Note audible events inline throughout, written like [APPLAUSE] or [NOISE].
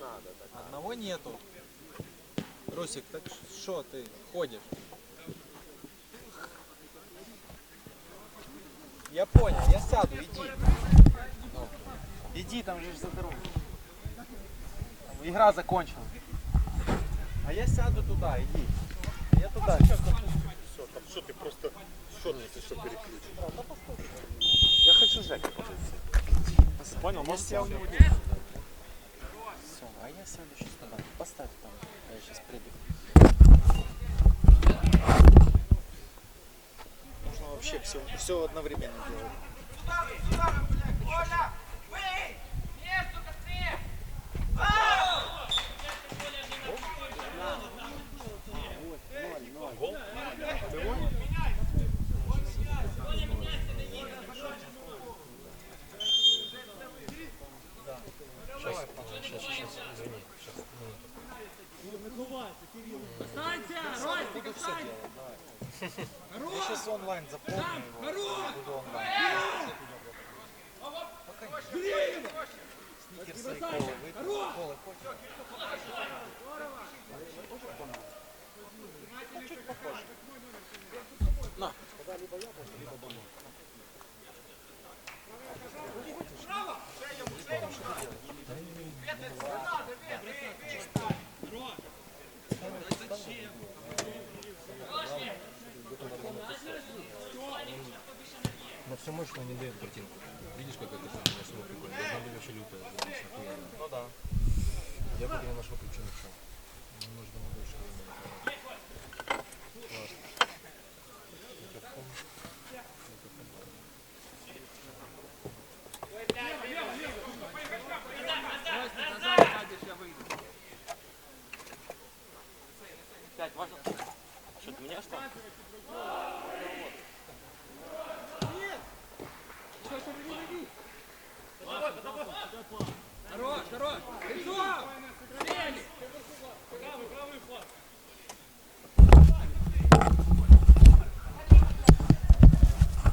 надо. Так. Одного нету. Русик, так что ты ходишь? Я понял, я сяду, иди. Иди, там же за дорогу. Игра закончилась. А я сяду туда, иди. Я туда. Все, там что ты просто что ты все переключишь? Я хочу Жеке Понял, Я может я у него а я сяду сейчас туда. Поставь там, я сейчас приду. Нужно вообще все, все одновременно делать. Буду все делать, давай. Я сейчас онлайн заполню его. Буду онлайн. Пока не- Сникерсы и колы выпил. Колы хочешь? Ну, чуть похоже. На. Но все мощно не дает картинку. Видишь, как это самое сумма прикольно? Должна быть вообще лютая, здесь охуенно. Ну да. Я пока не нашел причину в чем. Нужно на больше времени. Классно. Микрофон. Микрофон. Что, ты меня что?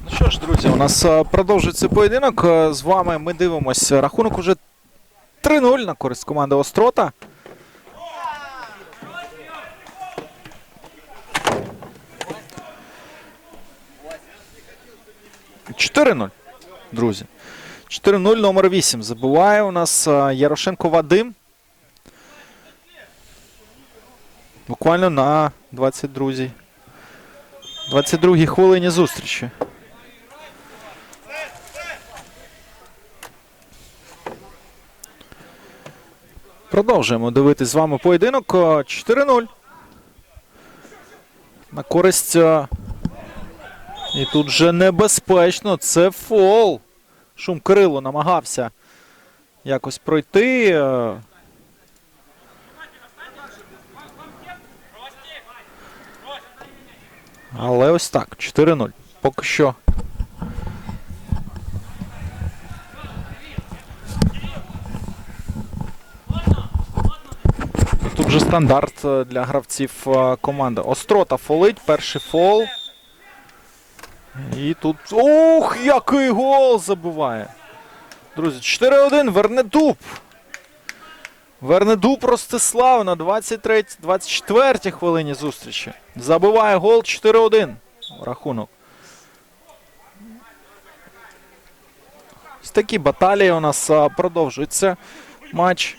Ну що ж, друзі, у нас е, продовжується поєдинок. Е, З вами ми дивимося. Рахунок уже 3-0 на користь команди Острота. Чотири 0 друзі. 4-0, номер 8. Забиває у нас е, Ярошенко Вадим. Буквально на 22-й 22-й хвилині зустрічі. Продовжуємо дивитись з вами поєдинок. Е, 4-0. На користь. І тут же небезпечно. Це фол. Шум Кирило намагався якось пройти. Але ось так, 4-0. Поки що. Тут вже стандарт е, для гравців е, команди. Острота фолить, перший фол. І тут. Ух, який гол забиває! Друзі, 4-1, Вернедуб. Вернедуб Ростислав на 23 24 й хвилині зустрічі. Забиває гол 4-1. Рахунок. Ось такі баталії у нас а, продовжується матч.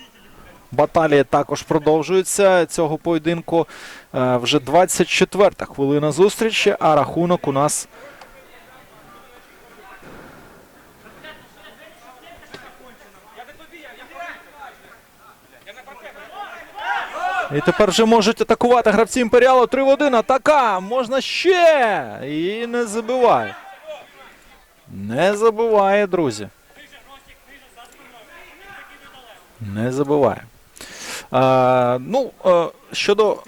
Баталії також продовжуються цього поєдинку. Е, вже 24 хвилина зустрічі, а рахунок у нас І тепер вже можуть атакувати гравці Імперіалу 3 в 1. Атака! Можна ще! І не забиває. Не забиває, друзі. Не забиває. А, ну, е, щодо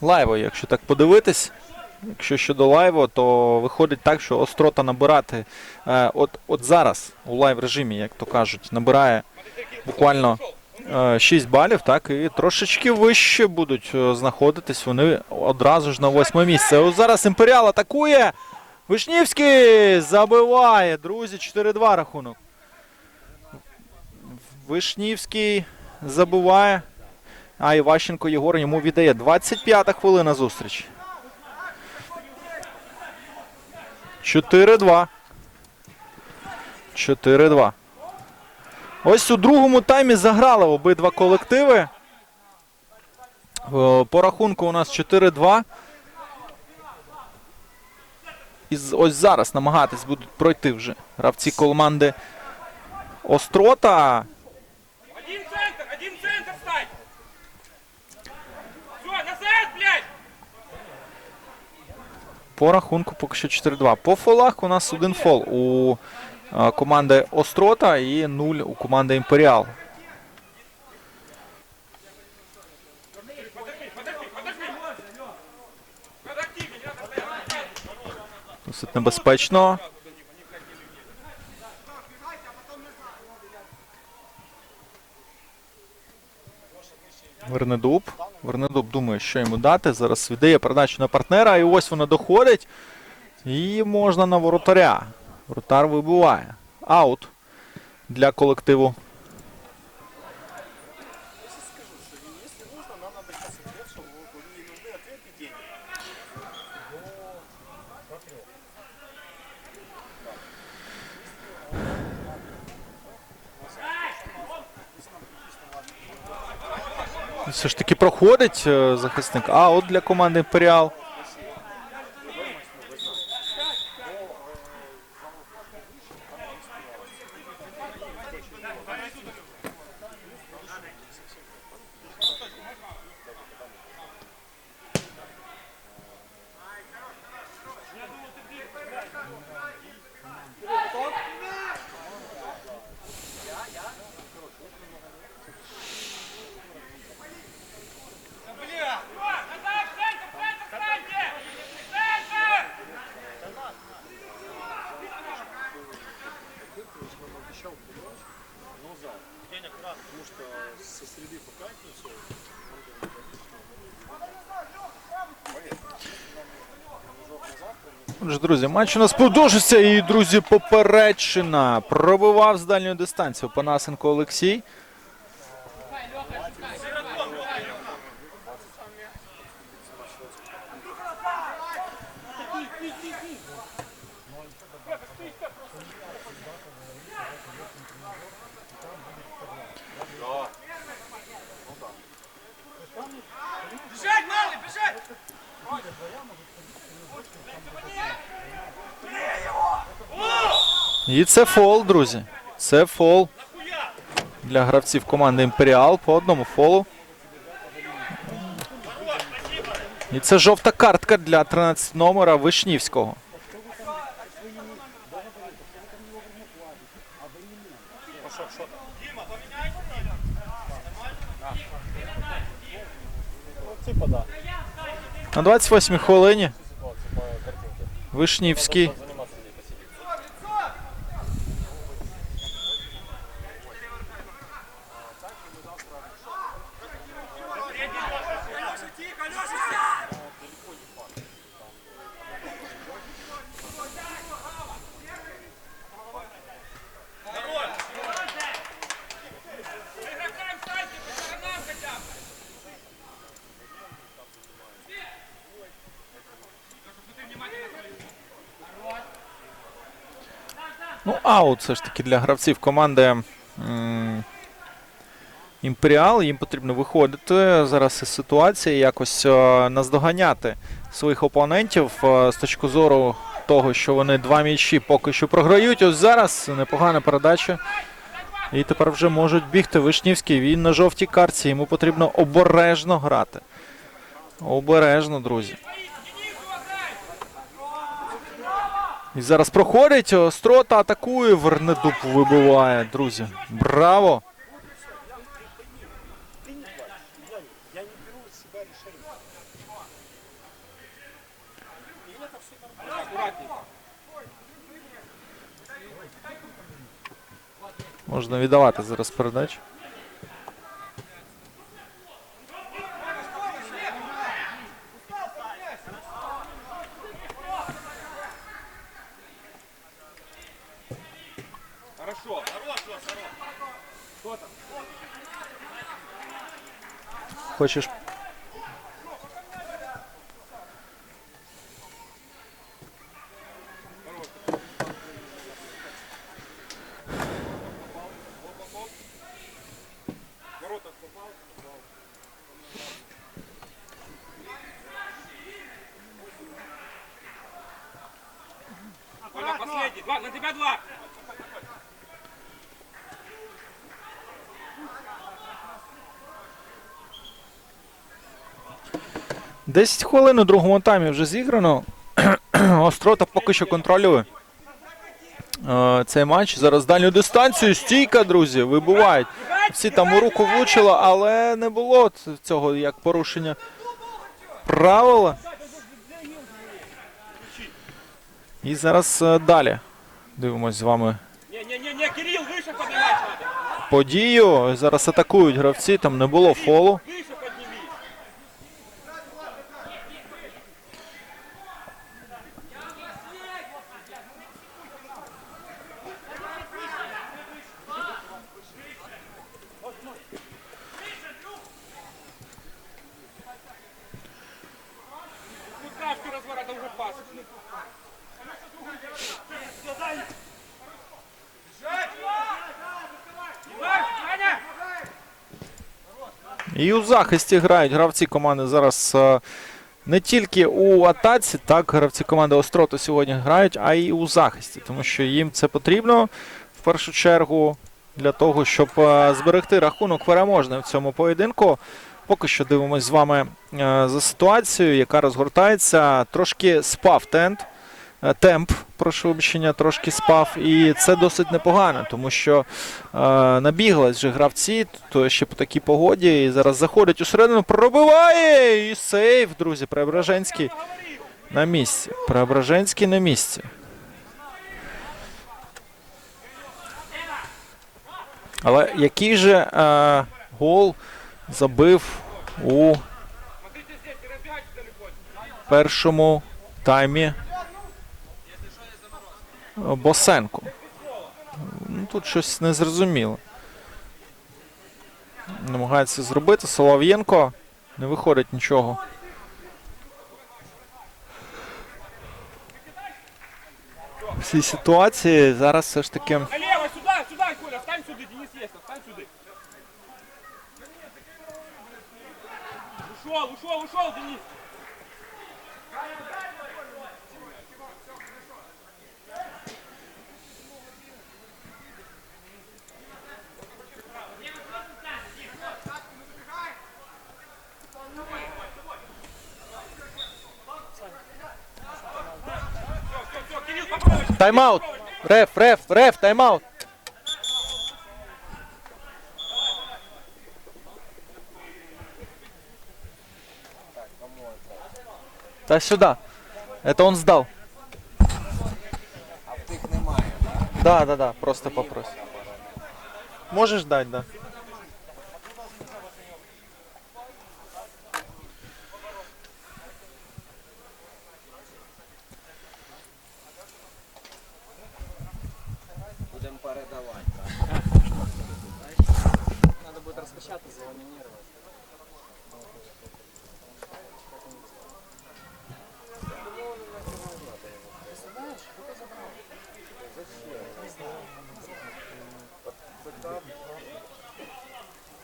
лайву, якщо так подивитись. Якщо щодо лайву, то виходить так, що острота набирати. Е, от, от зараз у лайв режимі, як то кажуть, набирає буквально 6 балів, так, і трошечки вище будуть е, знаходитись. Вони одразу ж на восьме місце. Ось зараз Імперіал атакує. Вишнівський забиває, друзі, 4-2 рахунок. Вишнівський забиває. А Іващенко Єгор йому віддає. 25-та хвилина зустрічі. 4-2. 4-2. Ось у другому таймі заграли обидва колективи. Е, По рахунку у нас 4-2. І ось зараз намагатись будуть пройти вже гравці команди Острота. Один центр, один центр стань! Все, назад, блядь! По рахунку поки що 4-2. По фолах у нас один фол у команди Острота і 0 у команди Імперіал. Досить небезпечно. Вернедуб. Вернедуб думає, що йому дати. Зараз віддає передачу на партнера, і ось вона доходить. І можна на воротаря. Воротар вибиває. Аут для колективу. Все ж таки проходить е, захисник. Аут для команди Імперіал. Друзі, матч у нас продовжиться. І, друзі, попередчина. Пробивав з дальньої дистанції Панасенко Олексій. І це фол, друзі. Це фол для гравців команди Імперіал по одному фолу. І це жовта картка для 13 номера Вишнівського. На 28-й хвилині Вишнівський. Аут все ж таки для гравців команди Імперіал. Їм потрібно виходити зараз із ситуації, якось е, наздоганяти своїх опонентів е, з точки зору того, що вони два м'ячі поки що програють. Ось зараз непогана передача. І тепер вже можуть бігти Вишнівський. Він на жовтій карці. Йому потрібно обережно грати. Обережно, друзі. І зараз проходить. Острота атакує. Вернедуб вибиває, друзі. Браво! Можна віддавати зараз передачу. Хочешь? 10 хвилин у другому таймі вже зіграно. [CLEARS THROAT] Острота поки що контролює. е, Цей матч зараз дальню дистанцію. Стійка, друзі, вибувають. Всі там у руку влучило, але не було цього як порушення правила. І зараз е, далі дивимось з вами подію. Зараз атакують гравці, там не було фолу. І у захисті грають гравці команди зараз е, не тільки у атаці, так гравці команди Острото сьогодні грають, а й у захисті, тому що їм це потрібно в першу чергу для того, щоб е, зберегти рахунок переможним в цьому поєдинку. Поки що дивимось з вами е, за ситуацією, яка розгортається. Трошки спав тент. Е, Темп, прошу вибачення, трошки спав, і це досить непогано, тому що е, набіглись вже гравці, то ще по такій погоді. І зараз заходить усередину, пробиває! І сейв, друзі. Преображенський на місці. Преображенський на місці. Але який же е, гол забив у першому таймі Босенко. Ну, тут щось незрозуміло. Намагається зробити Солов'єнко. Не виходить нічого. В цій ситуації зараз все ж таки. Ушел, ушел, ушел, Денис. Тайм-аут! Реф, реф, реф, тайм-аут! Та сюда. Это он сдал. А в тих немає, да? Да, да, да, просто попрось. Можеш дать, да.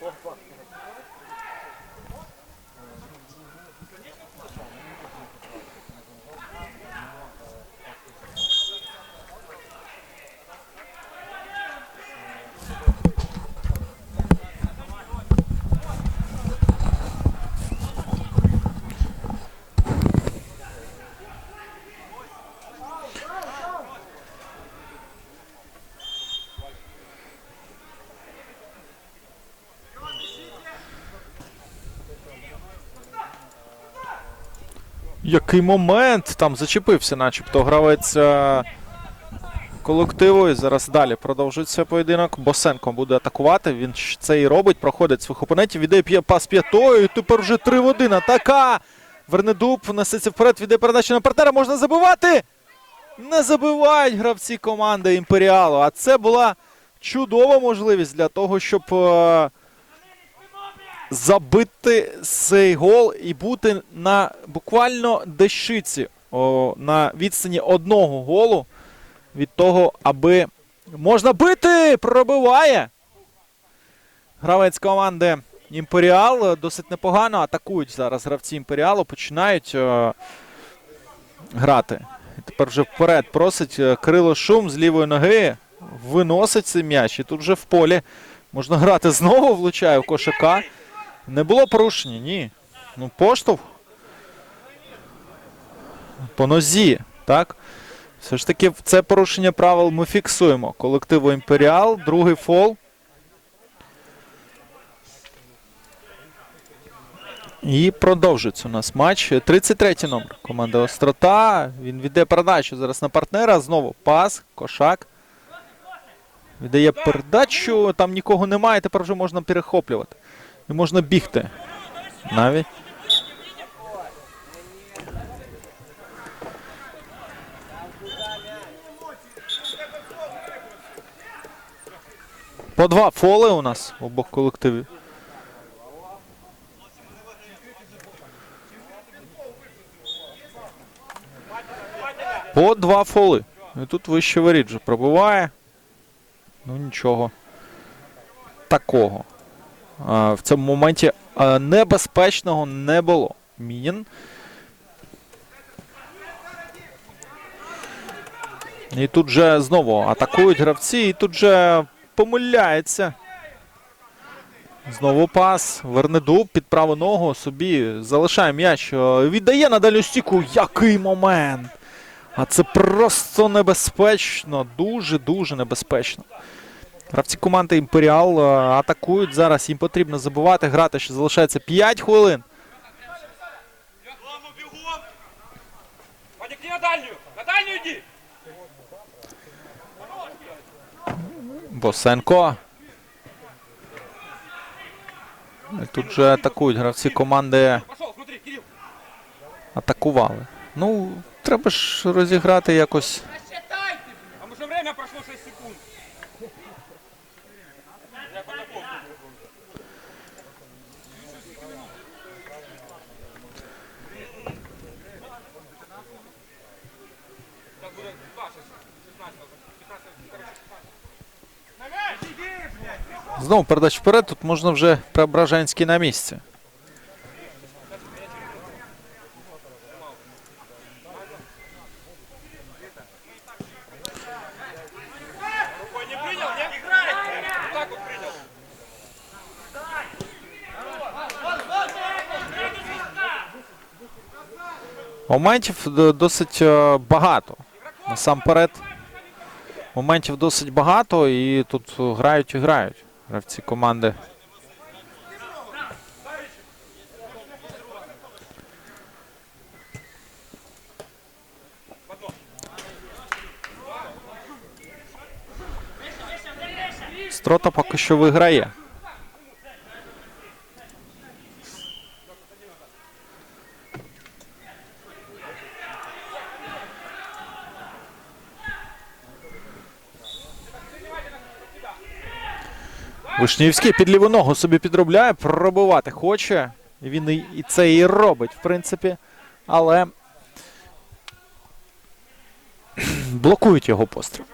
Опа. Який момент! Там зачепився, начебто, гравець е, колективу. І зараз далі продовжується поєдинок. Босенко буде атакувати. Він це і робить, проходить своїх опонентів, віддає пас п'ятою. І тепер вже 3 в 1. Атака! Вернедуб несеться вперед, віддає передачу на партнера. Можна забивати! Не забивають гравці команди Імперіалу. А це була чудова можливість для того, щоб е, забити цей гол і бути на буквально дещиці о, на відстані одного голу від того, аби можна бити! Пробиває! Гравець команди Імперіал досить непогано атакують зараз гравці Імперіалу, починають е, грати. Тепер вже вперед просить е, Крило Шум з лівої ноги. Виносить цей м'яч. І тут вже в полі можна грати знову, влучає в кошика. Не було порушення, ні. Ну, поштовх. По нозі, так? Все ж таки, це порушення правил ми фіксуємо. Колективу Імперіал, другий фол. І продовжується у нас матч. 33 номер. Команда Острота. Він віддає передачу зараз на партнера. Знову пас, кошак. Віддає передачу. Там нікого немає. Тепер вже можна перехоплювати. І можна бігти. Навіть. По два фоли у нас у обох колективів. По два фоли. І тут вище воріт вже пробиває. Ну нічого. Такого. В цьому моменті небезпечного не було. Мінін. І тут же знову атакують гравці, і тут же помиляється. Знову пас. Вернедуб під праву ногу собі залишає м'яч. Е, Віддає на дальню стіку. Який момент! А це просто небезпечно. Дуже-дуже небезпечно. Гравці команди Імперіал е, атакують зараз. Їм потрібно забувати. Грати ще залишається 5 хвилин. На дальнюю! На дальнюю иди! Босенко. Тут же атакують гравці команди. Атакували. Ну, треба ж розіграти якось. Рассчитайте! Там уже время прошло 6 секунд. Я подошел. Сейчас будет 2, 16, 15, короче, 16. На мяч, иди, блядь! Знову передача вперед. Тут можна вже Преображенський на місці. Моментів досить е, багато. Насамперед. Моментів досить багато і тут грають і грають. Гравці команди. Строта поки що виграє. Вишнівський під ліву ногу собі підробляє, пробувати хоче. Він і, це і робить, в принципі. Але [CLEARS THROAT] блокують його постріл.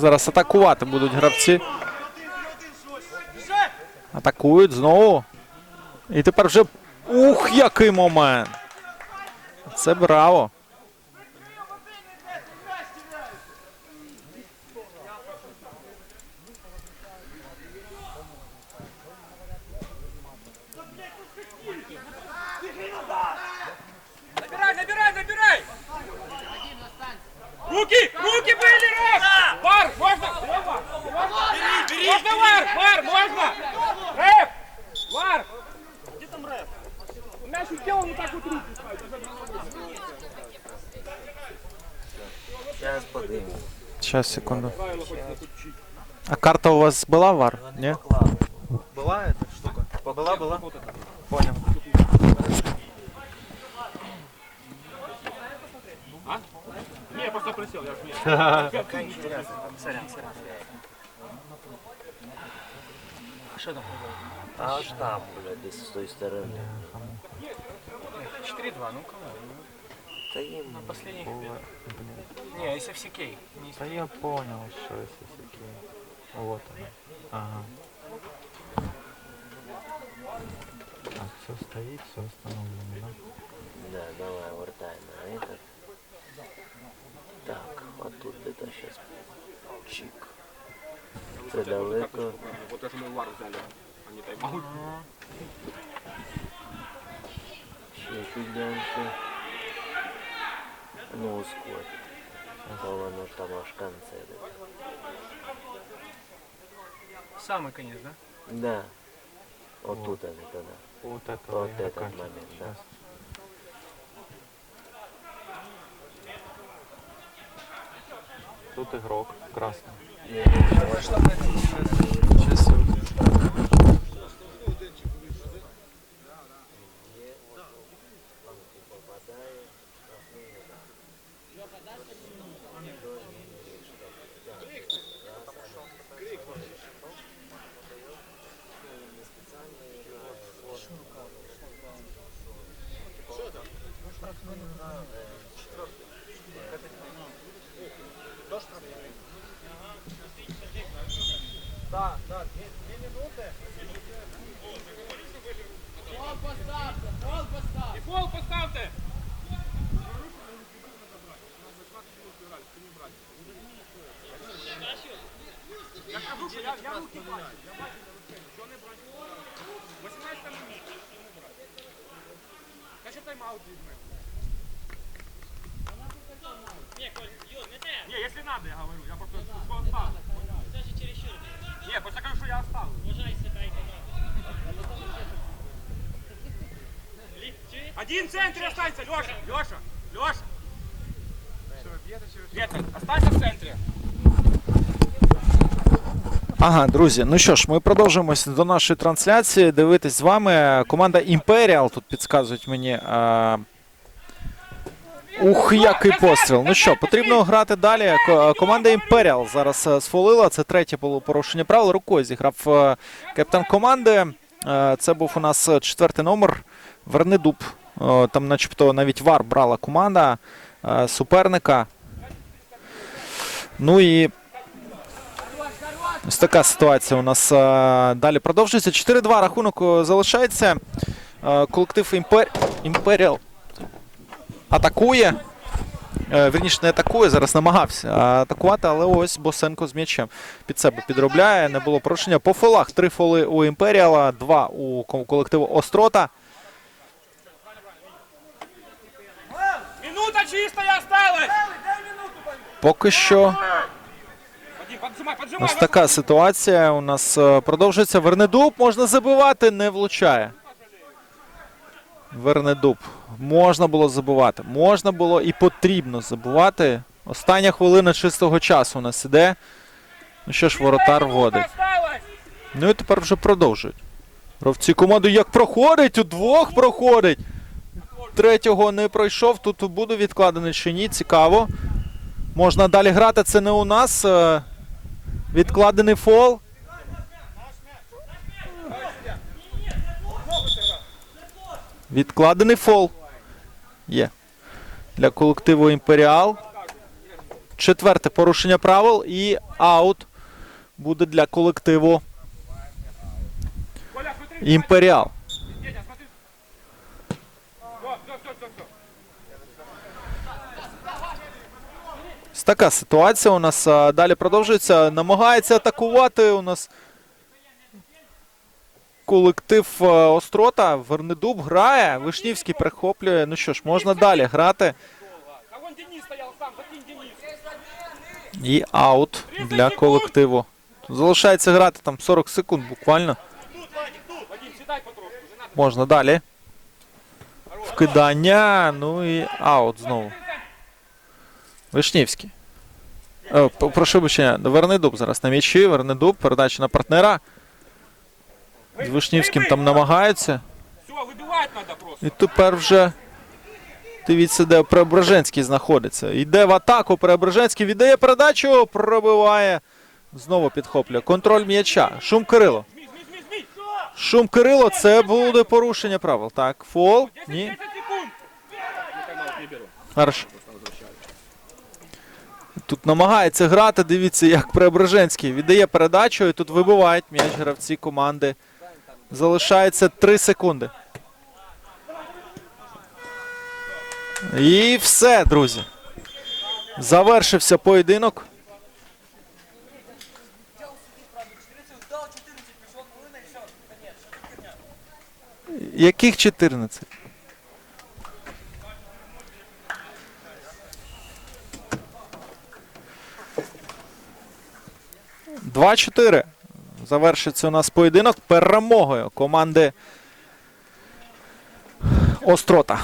Зараз атакувати будуть гравці. Атакують знову. І тепер вже. Ух, який момент! Це браво. Сейчас, секунду. А карта у вас была, Вар? Не? Была эта штука? Была, была? Понял. А? Не, я просто присел, я же не... Сорян, сорян. А что там? А аж там, блядь, с той стороны. 4-2, ну-ка. 4-2, ну кому? Та їм Последний. Не, SFCK. Не Та я понял, це таке. Вот оно. Ага. Так, все стоит, все установлено, да? Да, давай, вертай на этот. Так, а тут где-то сейчас чик. Це далеко. Вот даже мы вар взяли. Они тайм-аут. Ще чуть дальше. Ну, ускорь. То воно ж там аж в конце. Да. Самый конец, да? Да. Вот тут они тогда. Вот это Вот этот момент, да. Тут игрок красный. Не, не, И фол поставьте! Я кажу, що я, минут. Що не брати? Я ще тайм-аут візьме. Не, если надо, Один в центре останется, Леша, Леша, Леша. Нет, останься в центре. Ага, друзі, ну що ж, ми продовжуємося до нашої трансляції. Дивитись з вами. Команда Imperial тут підказують мені. А... Ух, який постріл. Ну що, потрібно грати далі. Команда Imperial зараз е, сфолила. Це третє було порушення правил. Рукою зіграв е, капітан команди. Е, Це був у нас четвертий номер. Вернедуб. Там, начебто, навіть вар брала команда суперника. Ну і Ось така ситуація у нас е, далі продовжується. 4-2 рахунок е, залишається. Е, колектив Імпер... Імперіал атакує. Вірніше, не атакує, зараз намагався атакувати, але ось Босенко з м'ячем під себе підробляє. Не було порушення. По фолах три фоли у Імперіала, два у колективу Острота. Минута чистая осталась. Поки що. Ось така ситуація у нас е, продовжується. Вернедуб можна забивати, не влучає. Вернедуб. Можна було забивати. Можна було і потрібно забивати. Остання хвилина чистого часу у нас іде. Ну що ж, воротар вводить. Ну і тепер вже продовжують. Гравці команди як проходить, удвох проходить. Третього не пройшов. Тут буде відкладений чи ні. Цікаво. Можна далі грати. Це не у нас. Відкладений фол. Відкладений фол. Є. Для колективу Імперіал. Четверте порушення правил і аут буде для колективу Імперіал. Дядя, смотри. Все, все, все, все, все. Ось така ситуація у нас далі продовжується. Намагається атакувати у нас колектив Острота. Вернедуб грає. Вишнівський перехоплює. Ну що ж, можна далі грати. І аут для колективу. Залишається грати там 40 секунд буквально. Можна далі. Вкидання. Ну і аут знову. Вишнівський. Е, п- прошу вибачення, Вернедуб зараз на м'ячі. Вернедуб, передача на партнера. З Вишнівським там просто. І тепер вже. Дивіться, де Преображенський знаходиться. Йде в атаку. Преображенський віддає передачу, пробиває. Знову підхоплює. Контроль м'яча. Шум Кирило. Шум Кирило, це буде порушення правил. Так, фол. Ні. Хорошо. Тут намагається грати. Дивіться, як Преображенський віддає передачу, і тут вибивають м'яч гравці команди. Залишається 3 секунди. І все, друзі. Завершився поєдинок. Яких 14? Два-чотири. Завершиться у нас поєдинок перемогою команди Острота.